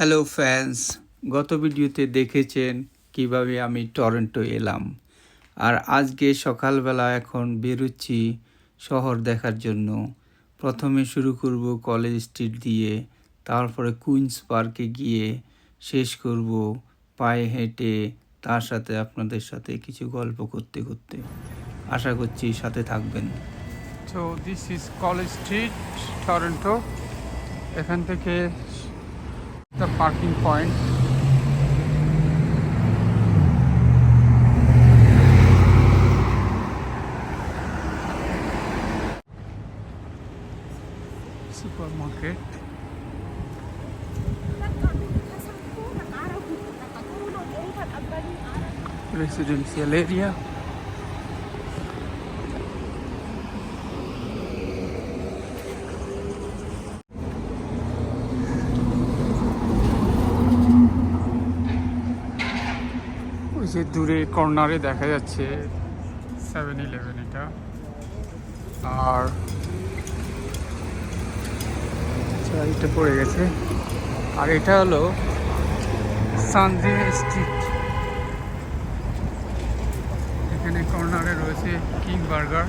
Hello fans গত ভিডিওতে দেখেছেন কীভাবে আমি টরন্টো এলাম। আর আজকে সকালবেলা এখন বেরোচ্ছি শহর দেখার জন্য। প্রথমে শুরু করব কলেজ স্ট্রিট দিয়ে, তারপরে কুইন্স পার্কে গিয়ে শেষ করব পায়ে হেঁটে, তার সাথে আপনাদের সাথে কিছু গল্প করতে করতে। আশা করছি সাথে থাকবেন। তো this is College Street, Toronto. এখান থেকে the parking point. Supermarket. Residential area. দূরে কর্নারে দেখা যাচ্ছে সেভেন ইলেভেন এটা। আর আচ্ছা এটা পড়ে গেছে। আর এটা হলো সানজে স্ট্রিট এখানে কর্নারে রয়েছে কিং বার্গার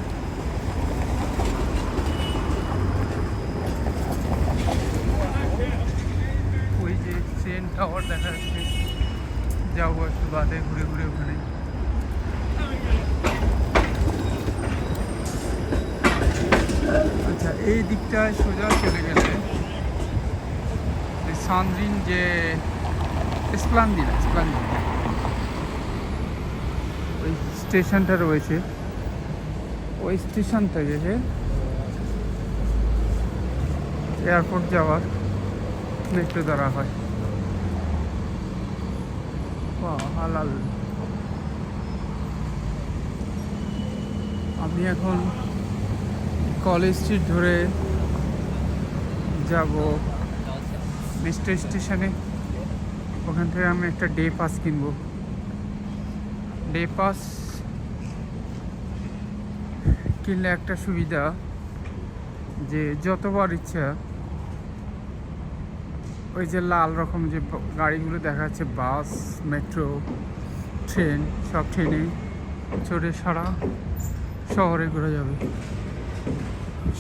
ওই যে সেন টাওয়ার দেখা যাচ্ছে। যাব একটু বাদে ঘুরে ঘুরে ওখানে। আচ্ছা এই দিকটায় সোজা চলে গেলে সানরিন যে স্প্লান্দিন স্প্লান্দিন। ওই স্টেশনটা রয়েছে। ওই স্টেশন থেকে এয়ারপোর্ট যাওয়ার মেট্রো ধরা হয়। হালাল। আমি এখন কলেজ স্ট্রিট ধরে যাব। মেট্রো স্টেশনে। ওখান থেকে আমি একটা ডে পাস কিনবো। ডে পাস কিনলে একটা সুবিধা যে যতবার ইচ্ছা ওই যে লাল রকম যে গাড়িগুলো দেখা যাচ্ছে বাস, মেট্রো, ট্রেন, সব ট্রেনে চড়ে সারা শহরে ঘোরা যাবে।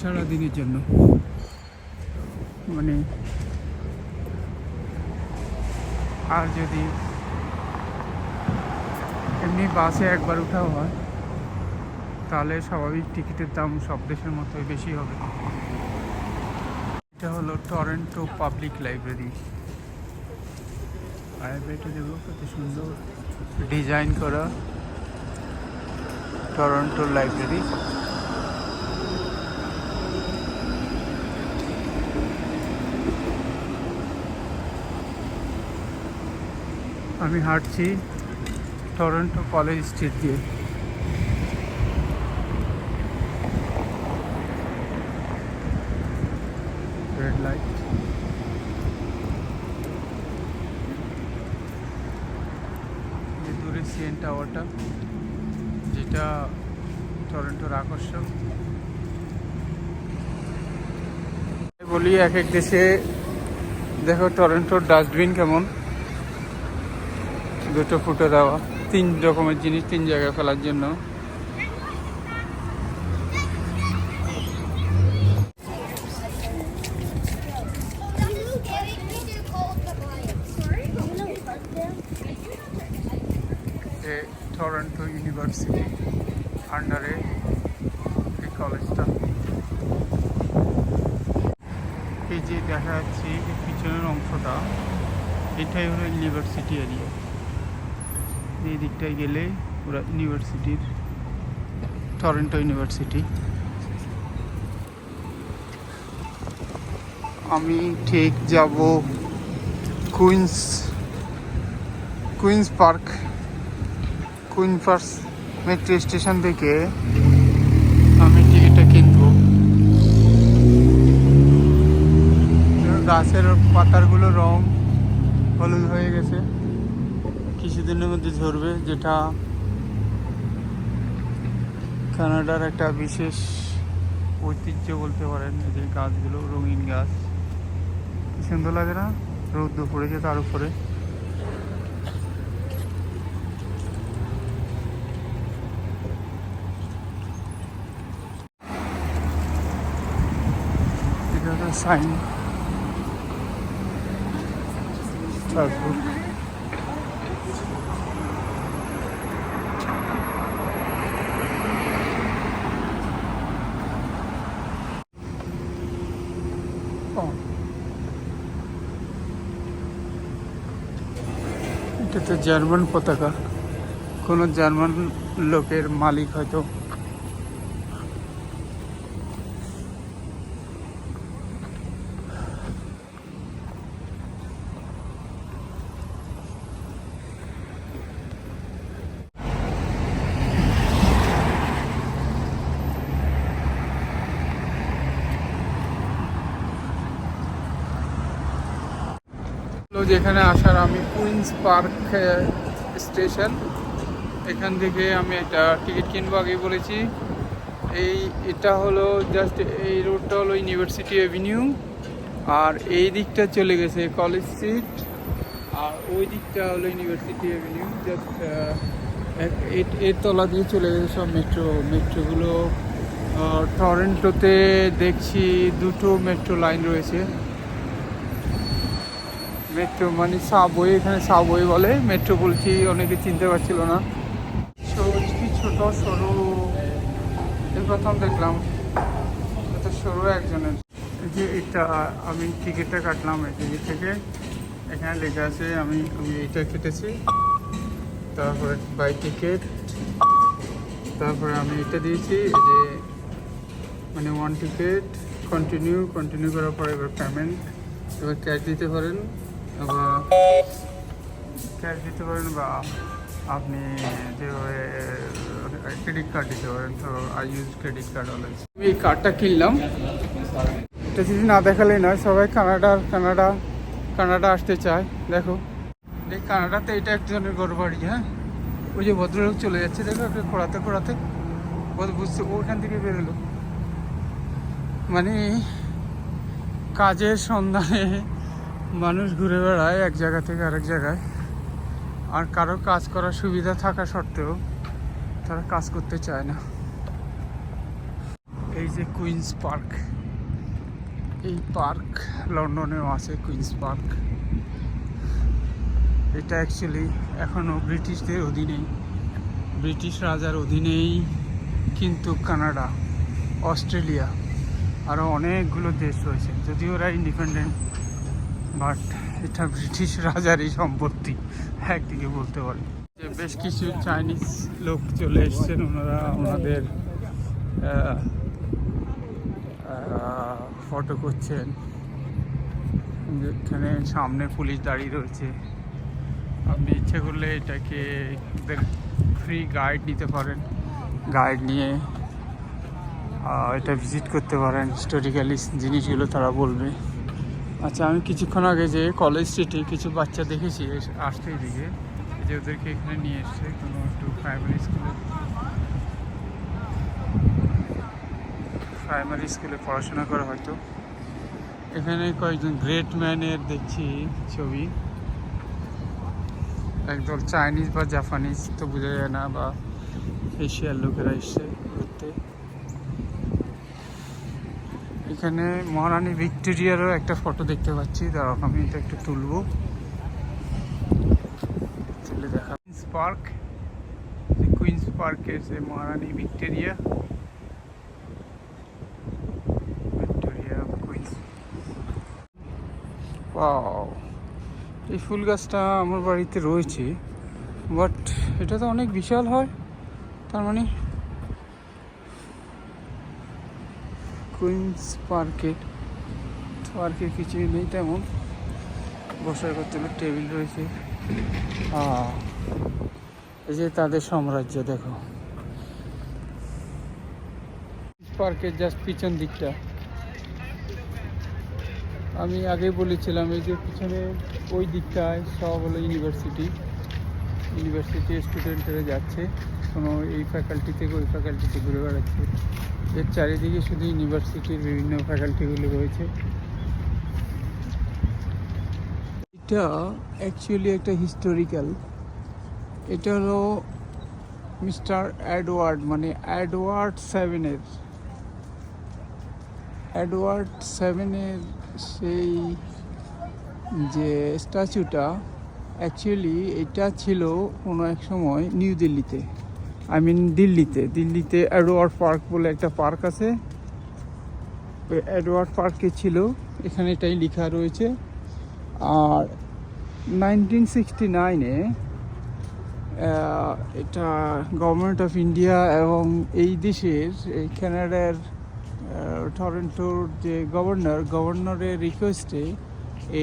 সারা দিনের জন্য। মানে আর যদি এমনি বাসে একবার উঠাও হয়, তাহলে স্বাভাবিক টিকিটের দাম সব দেশের মতোই বেশি হবে। এটা হলো টরেন্টো পাবলিক লাইব্রেরি লাইব্রেরিটা দেখো কত সুন্দর। ডিজাইন করা। টরন্টো লাইব্রেরি আমি হাঁটছি টরন্টো কলেজ স্ট্রিট দিয়ে রেড লাইট যে দূরে সিএন টাওয়ারটা যেটা টরেন্টোর আকর্ষণ। বলি এক এক দেশে দেখো টরেন্টোর ডাস্টবিন কেমন। দুটো ফুটো দেওয়া। তিন রকমের জিনিস, তিন জায়গায় ফেলার জন্য। এ টরন্টো ইউনিভার্সিটি আন্ডারে এই কলেজটা। এই যে দেখা যাচ্ছে পিছনের অংশটা, এটাই হলো ইউনিভার্সিটি এরিয়া এই দিকটায় গেলে পুরো ইউনিভার্সিটির, টরন্টো ইউনিভার্সিটি। আমি ঠিক যাব Queens Queens Park. Queen Park metro station থেকে আমি টিকিটটা কিনবো। গাছের পাতারগুলো রং হলুদ হয়ে গেছে। কিছুদিনের মধ্যে ঝরবে, যেটা কানাডার একটা বিশেষ ঐতিহ্য বলতে পারেন যে গাছগুলো, রঙিন গাছ। সুন্দর লাগে না? রৌদ্র পড়েছে তার উপরে এটা একটা সাইন। এটা তো জার্মান পতাকা। কোনো জার্মান লোকের মালিক হয়তো যেখানে আসার আমি কুইন্স পার্ক স্টেশন। এখান থেকে আমি একটা টিকিট কিনবো আগে বলেছি। এই, এটা হলো জাস্ট এই রোডটা হলো ইউনিভার্সিটি অ্যাভিনিউ আর এই দিকটা চলে গেছে কলেজ স্ট্রিট আর ওই দিকটা হলো ইউনিভার্সিটি অ্যাভিনিউ জাস্ট এর তলা দিয়ে চলে গেছে সব মেট্রো মেট্রোগুলো টরেন্টোতে দেখছি দুটো মেট্রো লাইন রয়েছে। মেট্রো মানে সাবওয়ে, এখানে সাবওয়ে বলে। মেট্রো বলছি অনেকে চিনতে পারছিল না। সরু কি ছোট, সরু? এই প্রথম দেখলাম। এত সরু একজনের। যে এটা, আমি টিকিটটা কাটলাম টিকিট থেকে। এখানে লেখা আছে, আমি আমি এইটা কেটেছি। তারপরে বাই টিকিট। তারপরে আমি এটা দিয়েছি যে মানে ওয়ান টিকিট কন্টিনিউ কন্টিনিউ করার পরে এবার পেমেন্ট এবার ক্যাশ দিতে পারেন। বা ক্যাশ দিতে পারেন বা আপনি যেভাবে ক্রেডিট কার্ড দিতে পারেন তো I use credit card always আমি এই কার্ডটা কিনলাম। এটা যদি না দেখালে নয় সবাই কানাডার কানাডা কানাডা আসতে চায়। দেখো এই কানাডাতে এটা একজনের ঘর বাড়ি হ্যাঁ? ওই যে ভদ্রলোক চলে যাচ্ছে দেখো একটা খোঁড়াতে খোঁড়াতে। বুঝতে ওখান থেকে বেরোলো। মানে কাজের সন্ধানে মানুষ ঘুরে বেড়ায় এক জায়গা থেকে আরেক জায়গায়। আর কারও কাজ করার সুবিধা থাকা সত্ত্বেও তারা কাজ করতে চায় না। এই যে কুইন্স পার্ক, এই পার্ক লন্ডনেও আছে কুইন্স পার্ক। এটা অ্যাকচুয়ালি এখনও ব্রিটিশদের অধীনেই ব্রিটিশ রাজার অধীনেই, কিন্তু কানাডা, অস্ট্রেলিয়া আরও অনেকগুলো দেশ রয়েছে। যদিও ওরা ইন্ডিপেন্ডেন্ট বাট এটা ব্রিটিশ রাজারই সম্পত্তি। একদিকে বলতে পারে। বেশ কিছু চাইনিজ লোক চলে এসছেন, ওনারা ওনাদের ফটো করছেন। যেখানে সামনে পুলিশ দাঁড়িয়ে রয়েছে। আপনি ইচ্ছে করলে এটাকে ফ্রি গাইড নিতে পারেন। গাইড নিয়ে এটা ভিজিট করতে পারেন। হিস্টোরিক্যালি জিনিসগুলো তারা বলবে। আচ্ছা আমি কিছুক্ষণ আগে যে কলেজ স্ট্রিটে কিছু বাচ্চা দেখেছি আসতে এদিকে। যে ওদেরকে এখানে নিয়ে এসছে, কোনো একটু প্রাইমারি স্কুলে প্রাইমারি স্কুলে পড়াশোনা করা হয়তো। এখানে কয়েকজন গ্রেট ম্যানের দেখছি ছবি। একদল চাইনিজ বা জাপানিজ তো বোঝা যায় না, বা এশিয়ার লোকেরা এসছে ঘুরতে। এখানে মহারানী ভিক্টোরিয়ারও একটা ফটো দেখতে পাচ্ছি। দাঁড়াও, আমি এটা একটু তুলবো। তুলে দেখা কুইন্স পার্ক কুইন্স পার্কের যে মহারানী ভিক্টোরিয়া। ভিক্টোরিয়া কুইন্স এই ফুল গাছটা আমার বাড়িতে রয়েছে বাট এটা তো অনেক বিশাল হয়, তার মানে কুইন্স পার্কের পার্কে কিছুই নেই তেমন। বসার করতে হলে টেবিল রয়েছে। এই যে তাদের সাম্রাজ্য, দেখো। পার্কের জাস্ট পিছন দিকটা। আমি আগে বলেছিলাম, এই যে পিছনে ওই দিকটায় সব হলো ইউনিভার্সিটি ইউনিভার্সিটি স্টুডেন্টরা যাচ্ছে, কোনো এই ফ্যাকাল্টি থেকে ওই ফ্যাকাল্টিতে ঘুরে বেড়াচ্ছে। এর চারিদিকে শুধু ইউনিভার্সিটির বিভিন্ন ফ্যাকাল্টিগুলো রয়েছে। এটা অ্যাকচুয়ালি একটা হিস্টোরিক্যাল এটা হলো মিস্টার অ্যাডওয়ার্ড মানে অ্যাডওয়ার্ড সেভেনের অ্যাডওয়ার্ড সেভেনের সেই যে স্ট্যাচুটা অ্যাকচুয়ালি এটা ছিল কোনো এক সময় নিউ দিল্লিতে আই মিন দিল্লিতে দিল্লিতে অ্যাডওয়ার্ড পার্ক বলে একটা পার্ক আছে। ওই অ্যাডওয়ার্ড পার্কে ছিল। এখানে এটাই লেখা রয়েছে। আর নাইনটিন সিক্সটি নাইনে এটা গভর্নমেন্ট অফ ইন্ডিয়া এবং এই দেশের, এই কানাডার টরেন্টোর যে গভর্নর গভর্নরের রিকোয়েস্টে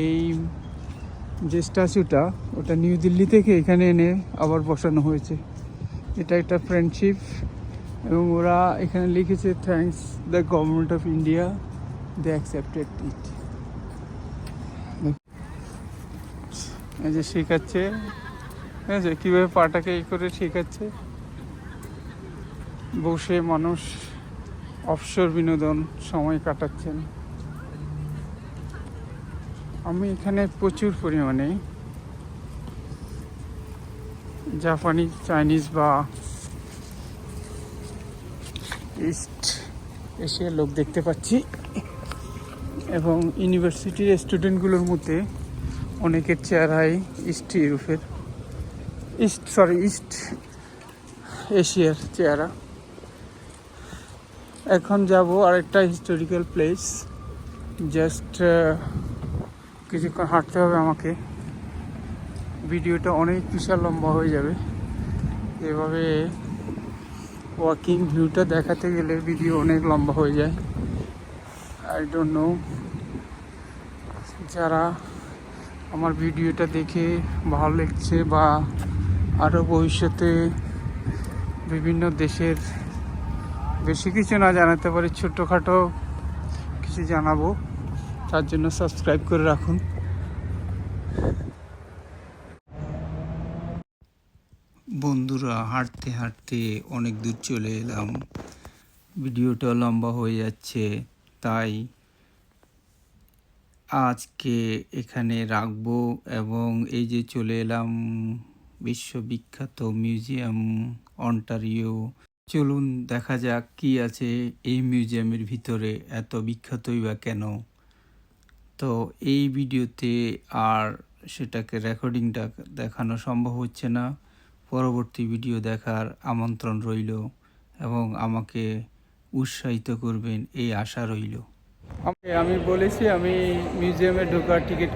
এই যে স্ট্যাচুটা, ওটা নিউ দিল্লি থেকে এখানে এনে আবার বসানো হয়েছে। এটা একটা ফ্রেন্ডশিপ এবং ওরা এখানে লিখেছে thanks the government of India they accepted it এই যে শেখাচ্ছে ঠিক আছে কীভাবে পাটাকে এই করে শেখাচ্ছে। বসে মানুষ অবসর বিনোদন সময় কাটাচ্ছেন। এখানে প্রচুর পরিমাণে জাপানি, চাইনিজ বা ইস্ট এশিয়ার লোক দেখতে পাচ্ছি। এবং ইউনিভার্সিটির স্টুডেন্টগুলোর মধ্যে অনেকের চেহারাই ইস্ট ইউরোপের, ইস্ট সরি ইস্ট এশিয়ার চেহারা। এখন যাব আরেকটা হিস্টোরিক্যাল প্লেস জাস্ট কিছুক্ষণ হাঁটতে হবে আমাকে। ভিডিওটা অনেক বিশাল লম্বা হয়ে যাবে। এভাবে ওয়াকিং ভিউটা দেখাতে গেলে ভিডিও অনেক লম্বা হয়ে যায়। আই ডোন্ট নো যারা আমার ভিডিওটা দেখে ভালো লাগছে বা আরও ভবিষ্যতে বিভিন্ন দেশের বেশি কিছু না জানাতে পারি, ছোটোখাটো কিছু জানাব। তার জন্য সাবস্ক্রাইব করে রাখুন। বন্ধুরা, হাঁটতে হাঁটতে অনেক দূর চলে এলাম। ভিডিওটা লম্বা হয়ে যাচ্ছে, তাই আজকে এখানে রাখব এবং এই যে চলে এলাম বিশ্ববিখ্যাত মিউজিয়াম অন্টারিও। চলুন দেখা যাক কি আছে এই মিউজিয়ামের ভিতরে, এত বিখ্যাতই বা কেন? তো এই ভিডিওতে আর সেটাকে রেকর্ডিংটা দেখানো সম্ভব হচ্ছে না। পরবর্তী ভিডিও দেখার আমন্ত্রণ রইল এবং আমাকে উৎসাহিত করবেন এই আশা রইল। আমি বলেছি, আমি মিউজিয়ামে ঢোকার টিকিট